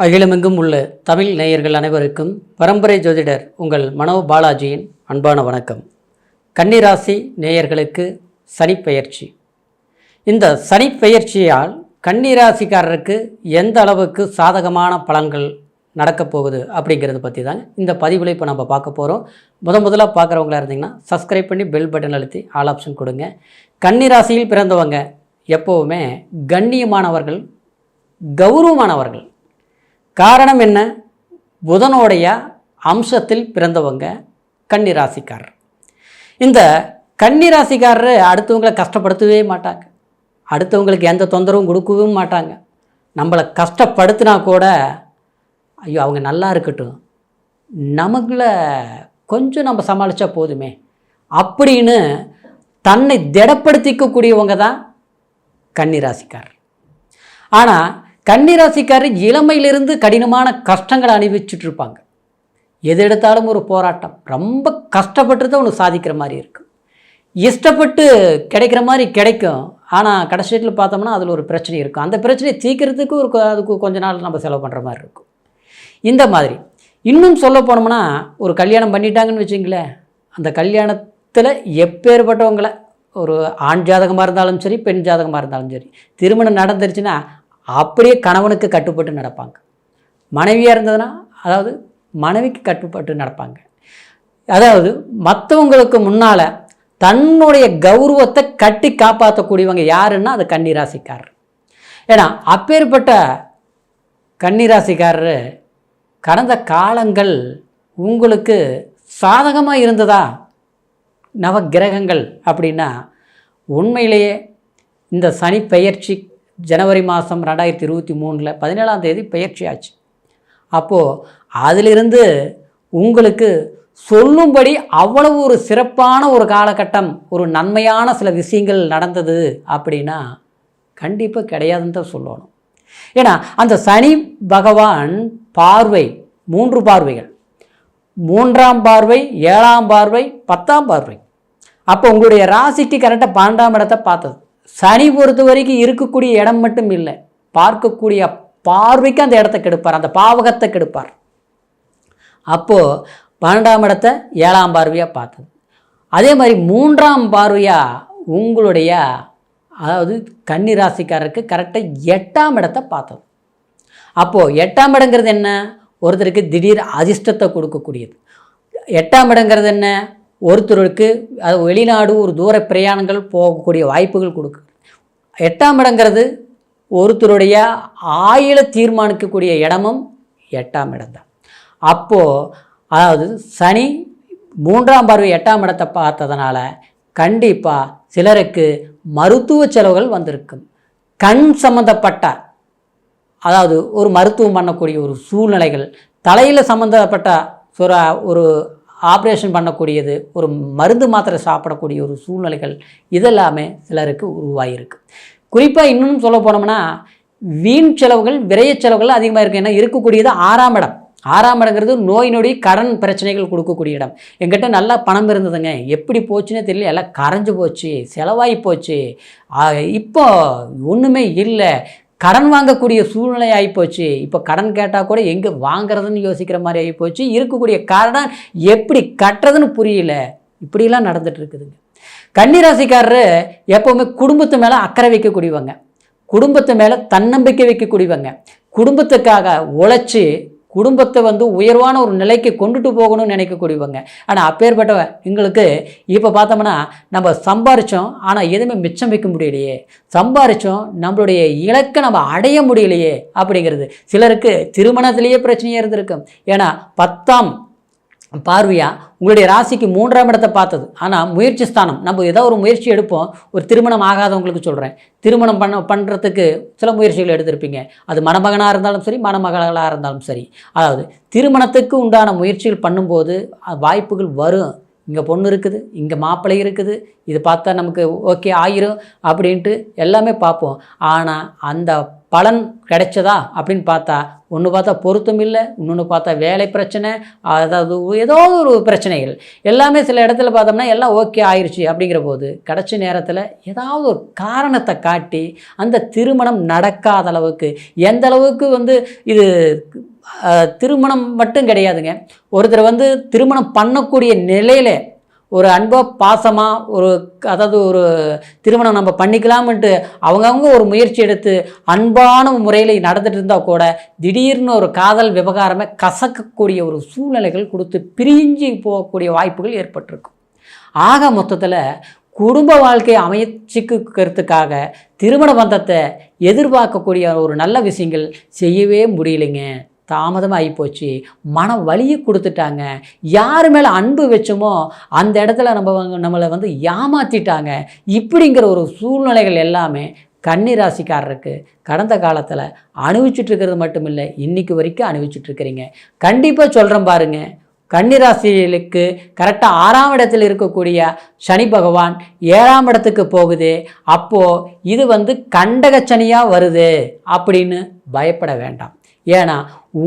அகிலமெங்கும் உள்ள தமிழ் நேயர்கள் அனைவருக்கும் பரம்பரை ஜோதிடர் உங்கள் மனோ பாலாஜியின் அன்பான வணக்கம். கன்னிராசி நேயர்களுக்கு சனிப்பெயர்ச்சி. இந்த சனிப்பெயர்ச்சியால் கன்னிராசிக்காரருக்கு எந்த அளவுக்கு சாதகமான பலன்கள் நடக்கப் போகுது அப்படிங்கிறத பற்றி தான் இந்த பதிவில் இப்போ நம்ம பார்க்க போகிறோம் முத முதலாக பார்க்குறவங்களா இருந்தீங்கன்னா சப்ஸ்கிரைப் பண்ணி பெல் பட்டன் அழுத்தி ஆல் ஆப்ஷன் கொடுங்க. கன்னிராசியில் பிறந்தவங்க எப்போவுமே கண்ணியமானவர்கள் கௌரவமானவர்கள். காரணம் என்ன? புதனோடைய அம்சத்தில் பிறந்தவங்க கன்னிராசிக்காரர் இந்த கன்னிராசிக்காரர் அடுத்தவங்களை கஷ்டப்படுத்தவே மாட்டாங்க. அடுத்தவங்களுக்கு எந்த தொந்தரவும் கொடுக்கவும் மாட்டாங்க. நம்மளை கஷ்டப்படுத்தினா கூட ஐயோ அவங்க நல்லா இருக்கட்டும். நமக்குள்ள கொஞ்சம் நம்ம சமாளித்தா போதுமே. அப்படின்னு தன்னை திடப்படுத்திக்கக்கூடியவங்க தான் கன்னிராசிக்காரர் ஆனால் கன்னிராசிக்காரர் இளமையிலிருந்து கடினமான கஷ்டங்களை அனுபவிச்சுட்டு இருப்பாங்க எது எடுத்தாலும் ஒரு போராட்டம். ரொம்ப கஷ்டப்பட்டு தான் ஒன்று சாதிக்கிற மாதிரி இருக்கும் இஷ்டப்பட்டு கிடைக்கிற மாதிரி கிடைக்கும். ஆனால் கடைசியில் பார்த்தோம்னா அதில் ஒரு பிரச்சனை இருக்கும். அந்த பிரச்சனையை தீர்க்கறதுக்கு ஒரு அதுக்கு கொஞ்ச நாள் நம்ம செலவு பண்ணுற மாதிரி இருக்கும். இந்த மாதிரி. இன்னும் சொல்ல போனோம்னா ஒரு கல்யாணம் பண்ணிட்டாங்கன்னு வச்சுங்களேன். அந்த கல்யாணத்தில் எப்பேற்பட்டவங்களை ஒரு ஆண் ஜாதகமாக இருந்தாலும் சரி பெண் ஜாதகமாக இருந்தாலும் சரி திருமணம் நடந்துருச்சுன்னா அப்படியே கணவனுக்கு கட்டுப்பட்டு நடப்பாங்க. மனைவியாக இருந்ததுன்னா அதாவது மனைவிக்கு கட்டுப்பட்டு நடப்பாங்க. அதாவது மற்றவங்களுக்கு முன்னால் தன்னுடைய கௌரவத்தை கட்டி காப்பாற்றக்கூடியவங்க யாருன்னா அது கன்னிராசிக்காரர். ஏன்னா அப்பேற்பட்ட கன்னிராசிக்காரர் கடந்த காலங்கள் உங்களுக்கு சாதகமாக இருந்ததா? நவ கிரகங்கள் அப்படின்னா உண்மையிலேயே இந்த சனி பெயர்ச்சி ஜனவரி மாதம் ரெண்டாயிரத்தி இருபத்தி மூணில் பதினேழாம் தேதி பெயர்ச்சி ஆச்சு. அப்போது அதிலிருந்து உங்களுக்கு சொல்லும்படி அவ்வளவு ஒரு சிறப்பான ஒரு காலகட்டம் ஒரு நன்மையான சில விஷயங்கள் நடந்தது அப்படின்னா கண்டிப்பாக கிடையாதுன்னு தான் சொல்லணும். ஏன்னா அந்த சனி பகவான் பார்வை மூன்று பார்வைகள். மூன்றாம் பார்வை ஏழாம் பார்வை பத்தாம் பார்வை. அப்போ உங்களுடைய ராசிக்கு கரெக்டாக பன்னெண்டாம் இடத்தை பார்த்தது. சனி பொறுத்த வரைக்கும் இருக்கக்கூடிய இடம் மட்டும் இல்லை. பார்க்கக்கூடிய பார்வைக்கு அந்த இடத்த கெடுப்பார். அந்த பாவகத்தை கெடுப்பார். அப்போது பன்னெண்டாம் இடத்தை ஏழாம் பார்வையாக பார்த்தது. அதே மாதிரி மூன்றாம் பார்வையாக உங்களுடைய அதாவது கன்னி ராசிக்காரருக்கு கரெக்டாக எட்டாம் இடத்தை பார்த்தது. அப்போது எட்டாம் இடங்கிறது என்ன? ஒருத்தருக்கு திடீர் அதிர்ஷ்டத்தை கொடுக்கக்கூடியது. எட்டாம் இடங்கிறது என்ன? ஒருத்தருக்கு அது வெளிநாடு ஒரு தூர பிரயாணங்கள் போகக்கூடிய வாய்ப்புகள் கொடுக்கு. எட்டாம் இடங்கிறது ஒருத்தருடைய ஆயில தீர்மானிக்கக்கூடிய இடமும் எட்டாம் இடம் தான் அப்போது அதாவது சனி மூன்றாம் பார்வை எட்டாம் இடத்தை பார்த்ததுனால கண்டிப்பாக சிலருக்கு மருத்துவ செலவுகள் வந்திருக்கும். கண் சம்மந்தப்பட்ட அதாவது ஒரு மருத்துவம் பண்ணக்கூடிய ஒரு சூழ்நிலைகள் தலையில் சம்மந்தப்பட்ட ஒரு ஆப்ரேஷன் பண்ணக்கூடியது ஒரு மருந்து மாத்திரை சாப்பிடக்கூடிய ஒரு சூழ்நிலைகள் இதெல்லாமே சிலருக்கு உருவாகியிருக்கு குறிப்பாக இன்னும் சொல்ல போனோம்னா வீண் செலவுகள் விரைய செலவுகள் அதிகமாக இருக்குது ஏன்னா இருக்கக்கூடியது ஆறாம் இடம். ஆறாம் இடங்கிறது நோய் நொடி கடன் பிரச்சனைகள் கொடுக்கக்கூடிய இடம். எங்கிட்ட நல்லா பணம் இருந்ததுங்க. எப்படி போச்சுன்னே தெரியல. எல்லாம் கரைஞ்சு போச்சு செலவாகி போச்சு. இப்போ ஒன்றுமே இல்லை. கடன் வாங்கக்கூடிய சூழ்நிலை ஆகிப்போச்சு இப்போ கடன் கேட்டால் கூட எங்கே வாங்குறதுன்னு யோசிக்கிற மாதிரி ஆகிப்போச்சு இருக்கக்கூடிய கடன் எப்படி கட்டுறதுன்னு புரியல. இப்படிலாம் நடந்துட்டு இருக்குதுங்க. கன்னிராசிக்காரரு எப்போவுமே குடும்பத்து மேலே அக்கறை வைக்கக்கூடியவங்க. குடும்பத்து மேலே தன்னம்பிக்கை வைக்கக்கூடியவங்க. குடும்பத்துக்காக உழைச்சி குடும்பத்தை வந்து உயர்வான ஒரு நிலைக்கு கொண்டுட்டு போகணும்னு நினைக்கக்கூடியவங்க. ஆனால் அப்பேற்பட்ட எங்களுக்கு இப்போ பார்த்தோம்னா நம்ம சம்பாரித்தோம் ஆனால் எதுவுமே மிச்சம் வைக்க முடியலையே. சம்பாரித்தோம் நம்மளுடைய இலக்கை நம்ம அடைய முடியலையே அப்படிங்கிறது. சிலருக்கு திருமணத்திலேயே பிரச்சனையாக இருந்திருக்கும். ஏன்னா பத்தாம் பார்வையா? உங்களுடைய ராசிக்கு மூன்றாம் இடத்தை பார்த்தது. ஆனால் முயற்சி ஸ்தானம். நம்ம ஏதோ ஒரு முயற்சி எடுப்போம். ஒரு திருமணம் ஆகாதவங்களுக்கு சொல்கிறேன் திருமணம் பண்ண பண்ணுறதுக்கு சில முயற்சிகள் எடுத்திருப்பீங்க. அது மணமகனாக இருந்தாலும் சரி மணமகளாக இருந்தாலும் சரி. அதாவது திருமணத்துக்கு உண்டான முயற்சிகள் பண்ணும்போது வாய்ப்புகள் வரும். இங்கே பொண்ணு இருக்குது இங்கே மாப்பிள்ளை இருக்குது இது பார்த்தா நமக்கு ஓகே ஆயிரும் அப்படின்ட்டு எல்லாமே பார்ப்போம். ஆனால் அந்த பலன் கிடைச்சதா அப்படின்னு பார்த்தா ஒன்று பார்த்தா பொருத்தம் இல்லை இன்னொன்று பார்த்தா வேலை பிரச்சனை அதாவது ஏதோ ஒரு பிரச்சனைகள். எல்லாமே சில இடத்துல பார்த்தோம்னா எல்லாம் ஓகே ஆயிடுச்சு அப்படிங்கிற போது கிடச்ச நேரத்தில் ஏதாவது ஒரு காரணத்தை காட்டி அந்த திருமணம் நடக்காத அளவுக்கு எந்த அளவுக்கு வந்து இது திருமணம் மட்டும் கிடையாதுங்க. ஒருத்தர் வந்து திருமணம் பண்ணக்கூடிய நிலையில் ஒரு அன்போ பாசமாக ஒரு அதாவது ஒரு திருமணம் நம்ம பண்ணிக்கலாம்ன்ட்டு அவங்கவுங்க ஒரு முயற்சி எடுத்து அன்பான முறையில் நடந்துட்டு இருந்தால் கூட திடீர்னு ஒரு காதல் விவகாரமே கசக்கக்கூடிய ஒரு சூழ்நிலைகள் கொடுத்து பிரிஞ்சு போகக்கூடிய வாய்ப்புகள் ஏற்பட்டிருக்கும். ஆக மொத்தத்தில் குடும்ப வாழ்க்கையை அமைச்சிக்கிறதுக்காக திருமண பந்தத்தை எதிர்பார்க்கக்கூடிய ஒரு நல்ல விஷயங்கள் செய்யவே முடியலைங்க. தாமதமாக ஆகிப்போச்சு மன வலியை கொடுத்துட்டாங்க. யார் மேலே அன்பு வச்சோமோ அந்த இடத்துல நம்ம நம்மளை வந்து ஏமாற்றிட்டாங்க இப்படிங்கிற ஒரு சூழ்நிலைகள் எல்லாமே கன்னிராசிக்காரருக்கு கடந்த காலத்தில் அனுபவிச்சுட்டு இருக்கிறது மட்டும் இல்லை இன்றைக்கு வரைக்கும் அனுபவிச்சுட்டு இருக்கிறீங்க. கண்டிப்பாக சொல்கிறேன் பாருங்கள் கன்னிராசிகளுக்கு கரெக்டாக ஆறாம் இடத்தில் இருக்கக்கூடிய சனி பகவான் ஏழாம் இடத்துக்கு போகுது. அப்போது இது வந்து கண்டக சனியாக வருது அப்படின்னு பயப்பட வேண்டாம். ஏன்னா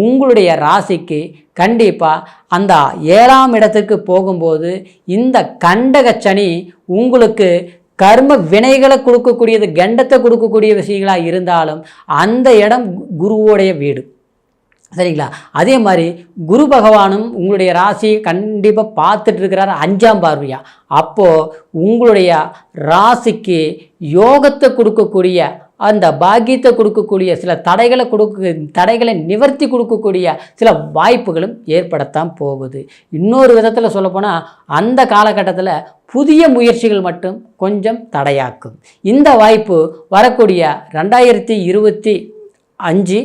உங்களுடைய ராசிக்கு கண்டிப்பாக அந்த ஏழாம் இடத்துக்கு போகும்போது இந்த கண்டக சனி உங்களுக்கு கர்ம வினைகளை கொடுக்கக்கூடியது கண்டத்தை கொடுக்கக்கூடிய விஷயங்களாக இருந்தாலும் அந்த இடம் குருவோடைய வீடு. சரிங்களா? அதே மாதிரி குரு பகவானும் உங்களுடைய ராசியை கண்டிப்பாக பார்த்துட்டு இருக்கிறார் அஞ்சாம் பார்வையா? அப்போது உங்களுடைய ராசிக்கு யோகத்தை கொடுக்கக்கூடிய அந்த பாக்கியத்தை கொடுக்கக்கூடிய சில தடைகளை கொடுக்க தடைகளை நிவர்த்தி கொடுக்கக்கூடிய சில வாய்ப்புகளும் ஏற்படத்தான் போகுது. இன்னொரு விதத்தில் சொல்லப்போனால் அந்த காலகட்டத்தில் புதிய முயற்சிகள் மட்டும் கொஞ்சம் தடையாக்கும். இந்த வாய்ப்பு வரக்கூடிய ரெண்டாயிரத்தி இருபத்தி அஞ்சு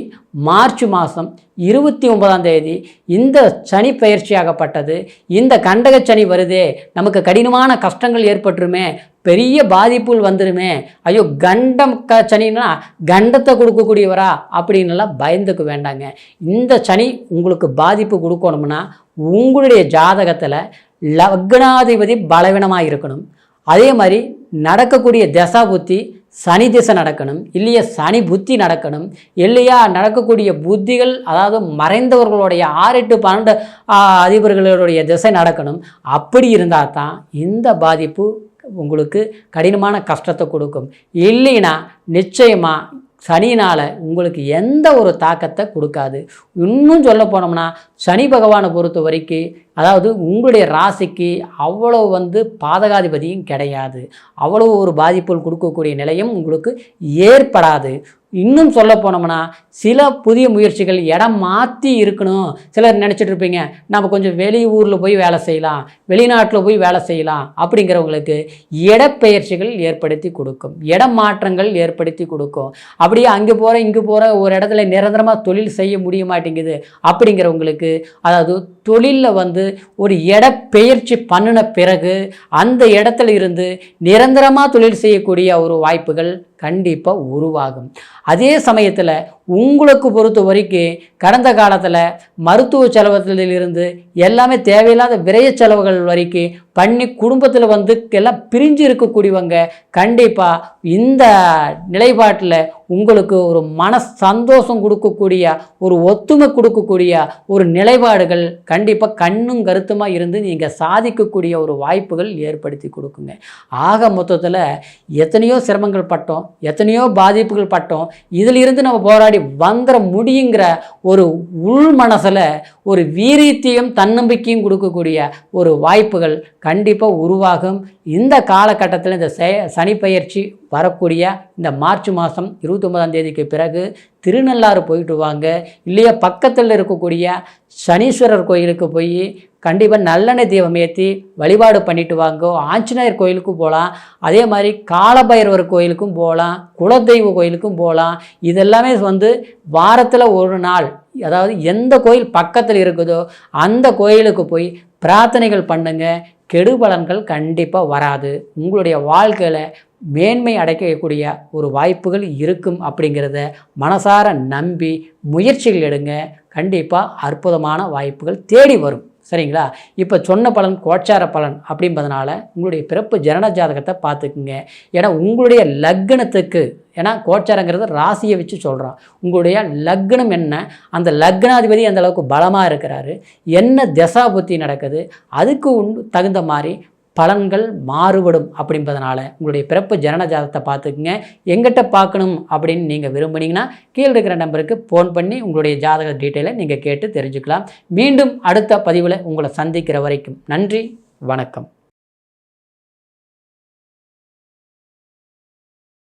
மார்ச் மாதம் இருபத்தி ஒன்பதாம் தேதி இந்த சனி பயிற்சியாகப்பட்டது. இந்த கண்டக சனி வருதே. நமக்கு கடினமான கஷ்டங்கள் ஏற்பட்டுருமே. பெரிய பாதிப்புகள் வந்துருமே. ஐயோ கண்டம் க சனின்னா கண்டத்தை கொடுக்கக்கூடியவரா அப்படின்னுலாம் பயந்துக்க வேண்டாங்க. இந்த சனி உங்களுக்கு பாதிப்பு கொடுக்கணும்னா உங்களுடைய ஜாதகத்தில் லக்னாதிபதி பலவீனமாக இருக்கணும். அதே மாதிரி நடக்கக்கூடிய தசா புத்தி சனி திசை நடக்கணும் இல்லையா சனி புத்தி நடக்கணும் இல்லையா நடக்கக்கூடிய புத்திகள் அதாவது மறைந்தவர்களுடைய ஆறு எட்டு பன்னெண்டு அதிபர்களுடைய திசை நடக்கணும். அப்படி இருந்தால் தான் இந்த பாதிப்பு உங்களுக்கு கடினமான கஷ்டத்தை கொடுக்கும். இல்லைன்னா நிச்சயமாக சனினால் உங்களுக்கு எந்த ஒரு தாக்கத்தை கொடுக்காது. இன்னும் சொல்ல போனோம்னா சனி பகவானை பொறுத்த வரைக்கும் அதாவது உங்களுடைய ராசிக்கு அவ்வளோ வந்து பாதகாதிபதியும் கிடையாது. அவ்வளோ ஒரு பாதிப்புகள் கொடுக்கக்கூடிய நிலையும் உங்களுக்கு ஏற்படாது. இன்னும் சொல்ல போனோம்னா சில புதிய முயற்சிகள் இடம் மாற்றி இருக்கணும். சிலர் நினச்சிட்டு இருப்பீங்க நம்ம கொஞ்சம் வெளியூரில் போய் வேலை செய்யலாம் வெளிநாட்டில் போய் வேலை செய்யலாம் அப்படிங்கிறவங்களுக்கு இடப்பெயர்ச்சிகள் ஏற்படுத்தி கொடுக்கும். இடம் மாற்றங்கள் ஏற்படுத்தி கொடுக்கும். அப்படியே அங்கே போகிற இங்கே போகிற ஒரு இடத்துல நிரந்தரமாக தொழில் செய்ய முடிய மாட்டேங்குது அப்படிங்கிறவங்களுக்கு அதாவது தொழிலில் வந்து ஒரு இடப்பெயர்ச்சி பண்ணின பிறகு அந்த இடத்துல இருந்து நிரந்தரமாக தொழில் செய்யக்கூடிய ஒரு வாய்ப்புகள் கண்டிப்பாக உருவாகும். அதே சமயத்தில் உங்களுக்கு பொறுத்த வரைக்கும் கடந்த காலத்தில் மருத்துவ செலவத்திலிருந்து எல்லாமே தேவையில்லாத விரைய செலவுகள் வரைக்கும் பண்ணி குடும்பத்தில் வந்து எல்லாம் பிரிஞ்சு இருக்கக்கூடியவங்க கண்டிப்பாக இந்த நிலைப்பாட்டில் உங்களுக்கு ஒரு மன சந்தோஷம் கொடுக்கக்கூடிய ஒரு ஒத்துமை கொடுக்கக்கூடிய ஒரு நிலைப்பாடுகள் கண்டிப்பாக கண்ணும் கருத்துமாக இருந்து நீங்கள் சாதிக்கக்கூடிய ஒரு வாய்ப்புகள் ஏற்படுத்தி கொடுக்குங்க. ஆக மொத்தத்தில் எத்தனையோ சிரமங்கள் பட்டோம். எத்தனையோ பாதிப்புகள் பட்டோம். இதிலிருந்து நம்ம போராடி வந்துட முடியுங்கிற ஒரு உள் மனசில் ஒரு வீரியத்தையும் தன்னம்பிக்கையும் கொடுக்கக்கூடிய ஒரு வாய்ப்புகள் கண்டிப்பாக உருவாகும். இந்த காலகட்டத்தில் இந்த சனி பயிற்சி வரக்கூடிய இந்த மார்ச் மாதம் இருபத்தொம்பதாம் தேதிக்கு பிறகு திருநள்ளாறு போயிட்டு வாங்க. இல்லையா பக்கத்தில் இருக்கக்கூடிய சனீஸ்வரர் கோயிலுக்கு போய் கண்டிப்பாக நல்லெண்ணெய் தீபம் ஏற்றி வழிபாடு பண்ணிட்டு வாங்க. ஆஞ்சநேயர் கோயிலுக்கும் போகலாம் அதே மாதிரி காலபைரவர் கோயிலுக்கும் போகலாம் குலதெய்வ கோயிலுக்கும் போகலாம் இதெல்லாமே வந்து வாரத்தில் ஒரு நாள் அதாவது எந்த கோயில் பக்கத்தில் இருக்குதோ அந்த கோயிலுக்கு போய் பிரார்த்தனைகள் பண்ணுங்கள் கெடுபலன்கள் கண்டிப்பாக வராது. உங்களுடைய வாழ்க்கையில் மேன்மை அடைக்கக்கூடிய ஒரு வாய்ப்புகள் இருக்கும் அப்படிங்கிறத மனசார நம்பி முயற்சிகள் எடுங்க. கண்டிப்பாக அற்புதமான வாய்ப்புகள் தேடி வரும். சரிங்களா? இப்போ சொன்ன பலன் கோச்சார பலன் அப்படின்றதுனால உங்களுடைய பிறப்பு ஜனன ஜாதகத்தை பார்த்துக்குங்க. ஏன்னா உங்களுடைய லக்னத்துக்கு ஏன்னா கோச்சாரங்கிறது ராசியை வச்சு சொல்கிறோம் உங்களுடைய லக்னம் என்ன? அந்த லக்னாதிபதி அந்த அளவுக்கு பலமாக இருக்கிறாரு. என்ன திசா புத்தி நடக்குது? அதுக்கு உண்டு தகுந்த மாதிரி பலன்கள் மாறுபடும் அப்படின்றதுனால உங்களுடைய பிறப்பு ஜனன ஜாதகத்தை பார்த்துக்குங்க. எங்கிட்ட பார்க்கணும் அப்படின்னு நீங்கள் விரும்புனீங்கன்னா கீழே இருக்கிற நம்பருக்கு ஃபோன் பண்ணி உங்களுடைய ஜாதக டீட்டெயிலை நீங்கள் கேட்டு தெரிஞ்சுக்கலாம். மீண்டும் அடுத்த பதிவில் உங்களை சந்திக்கிற வரைக்கும் நன்றி வணக்கம்.